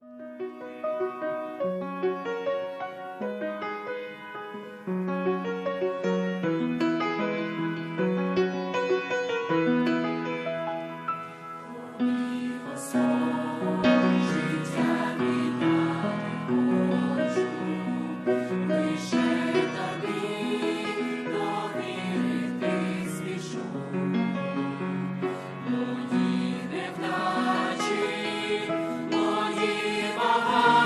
Música Усе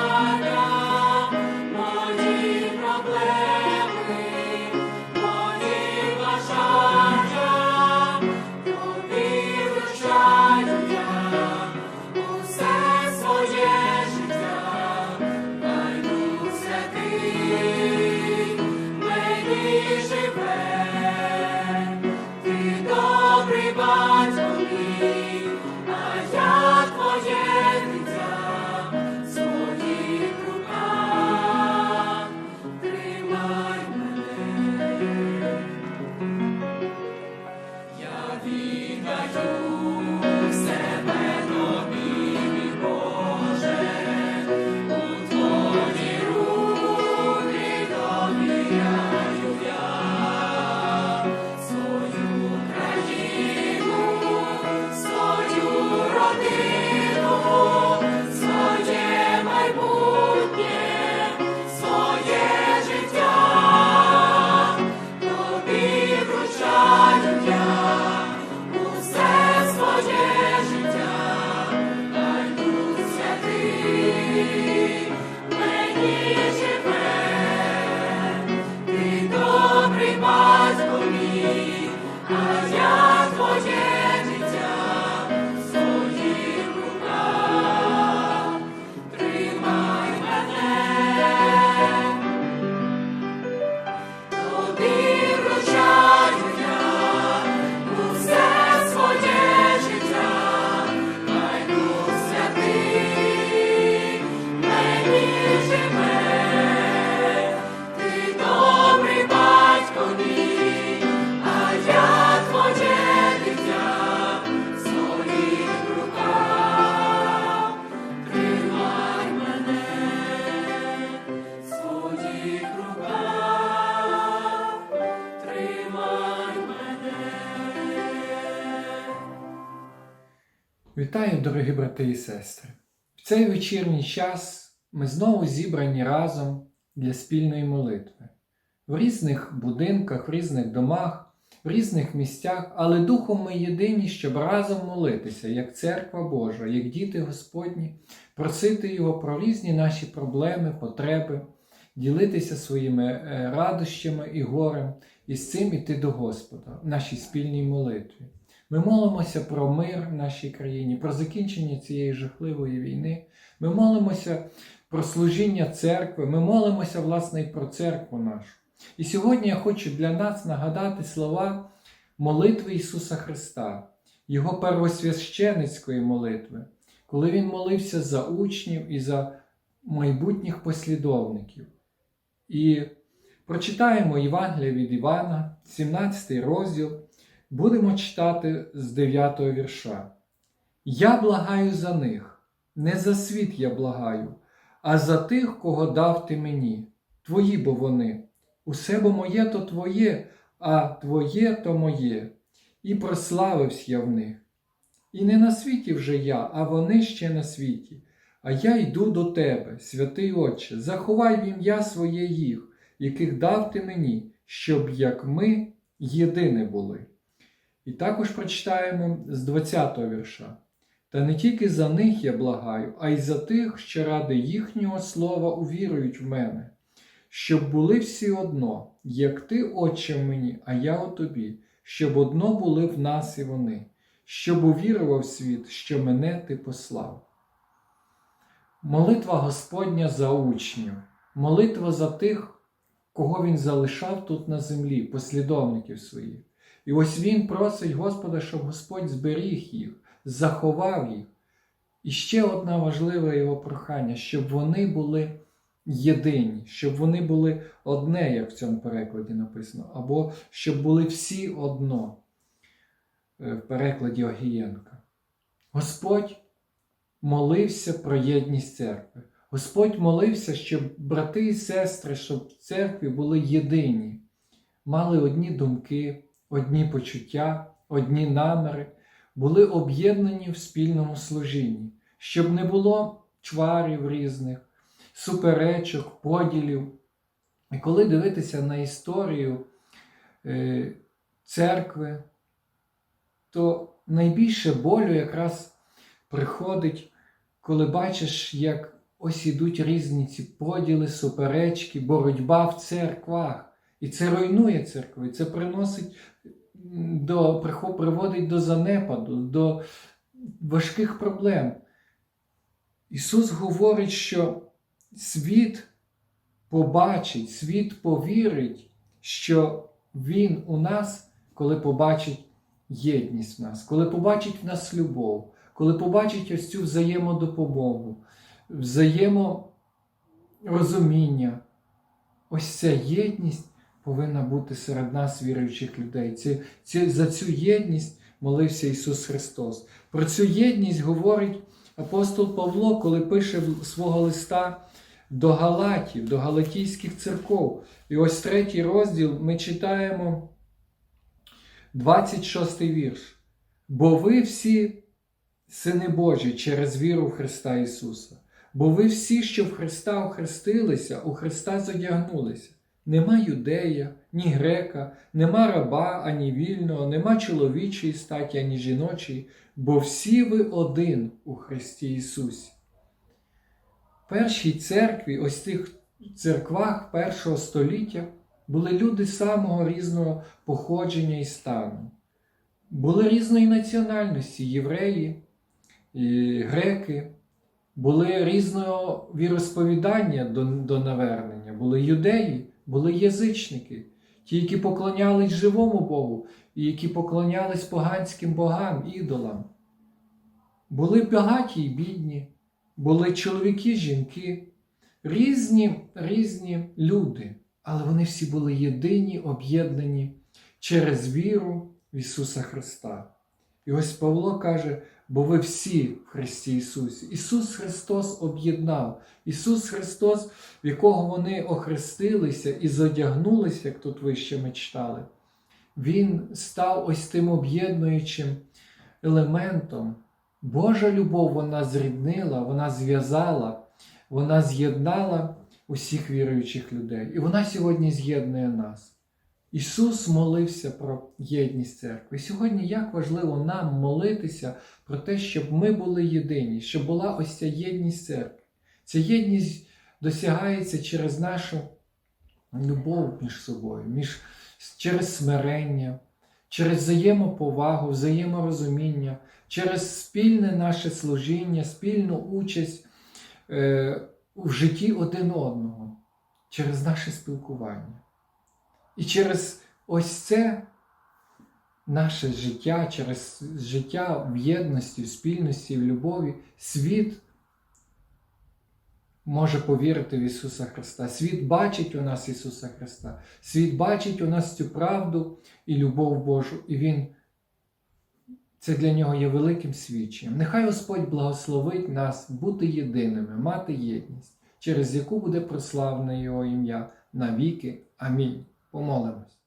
Вітаю, дорогі брати і сестри! В цей вечірній час ми знову зібрані разом для спільної молитви. В різних будинках, в різних домах, в різних місцях, але духом ми єдині, щоб разом молитися, як церква Божа, як діти Господні, просити Його про різні наші проблеми, потреби, ділитися своїми е, радощами і горем, і з цим іти до Господа в нашій спільній молитві. Ми молимося про мир в нашій країні, про закінчення цієї жахливої війни. Ми молимося про служіння церкви, ми молимося, власне, і про церкву нашу. І сьогодні я хочу для нас нагадати слова молитви Ісуса Христа, Його первосвященицької молитви, коли Він молився за учнів і за майбутніх послідовників. І прочитаємо Євангелія від Івана, 17 розділ. Будемо читати з 9 вірша. Я благаю за них, не за світ я благаю, а за тих, кого дав ти мені. Твої бо вони. Усе бо моє то твоє, а твоє то моє. І прославився я в них. І не на світі вже я, а вони ще на світі. А я йду до тебе, святий Отче, заховай в ім'я своє їх, яких дав ти мені, щоб як ми єдине були. І також прочитаємо з 20-го вірша. Та не тільки за них я благаю, а й за тих, що ради їхнього слова увірують в мене, щоб були всі одно, як ти, Отче, в мені, а я у тобі, щоб одно були в нас і вони, щоб увірував світ, що мене ти послав. Молитва Господня за учнів, молитва за тих, кого Він залишав тут на землі, послідовників своїх. І ось він просить Господа, щоб Господь зберіг їх, заховав їх. І ще одне важливе його прохання, щоб вони були єдині, щоб вони були одне, як в цьому перекладі написано, або щоб були всі одно е, в перекладі Огієнка. Господь молився про єдність церкви. Господь молився, щоб брати і сестри, щоб в церкві були єдині, мали одні думки, одні почуття, одні наміри, були об'єднані в спільному служінні, щоб не було чварів різних, суперечок, поділів. І коли дивитися на історію е, церкви, то найбільше болю якраз приходить, коли бачиш, як ось ідуть різні ці поділи, суперечки, боротьба в церквах. І це руйнує церкви, це приносить до, приводить до занепаду, до важких проблем. Ісус говорить, що світ побачить, світ повірить, що Він у нас, коли побачить єдність в нас, коли побачить в нас любов, коли побачить ось цю взаємодопомогу, взаєморозуміння. Ось ця єдність повинна бути серед нас, віруючих людей. Ці, ці, за цю єдність молився Ісус Христос. Про цю єдність говорить апостол Павло, коли пише свого листа до Галатів, до Галатійських церков. І ось третій розділ ми читаємо 26 вірш. Бо ви всі сини Божі через віру в Христа Ісуса. Бо ви всі, що в Христа охрестилися, у Христа зодягнулися. Нема юдея, ні грека, нема раба, ані вільного, нема чоловічої статі, ані жіночої, бо всі ви один у Христі Ісусі. Першій церкві, ось цих церквах першого століття, були люди самого різного походження і стану. Були різної національності євреї, греки, були різного віросповідання до, до навернення, були юдеї, були язичники, ті, які поклонялись живому Богу, і які поклонялись поганським богам, ідолам. Були багаті і бідні, були чоловіки, жінки, різні, різні люди, але вони всі були єдині, об'єднані через віру в Ісуса Христа. І ось Павло каже, бо ви всі в Христі Ісусі. Ісус Христос об'єднав. Ісус Христос, в якого вони охрестилися і зодягнулися, як тут вище ми читали, Він став ось тим об'єднуючим елементом. Божа любов вона зріднила, вона зв'язала, вона з'єднала усіх віруючих людей. І вона сьогодні з'єднує нас. Ісус молився про єдність церкви. І сьогодні як важливо нам молитися про те, щоб ми були єдині, щоб була ось ця єдність церкви. Ця єдність досягається через нашу любов між собою, між, через смирення, через взаємоповагу, взаєморозуміння, через спільне наше служіння, спільну участь е, в житті один одного, через наше спілкування. І через ось це наше життя, через життя в єдності, в спільності, в любові, світ може повірити в Ісуса Христа. Світ бачить у нас Ісуса Христа. Світ бачить у нас цю правду і любов Божу, і Він це для нього є великим свідченням. Нехай Господь благословить нас бути єдиними, мати єдність, через яку буде прославлене Його ім'я навіки. Амінь. Como lembras?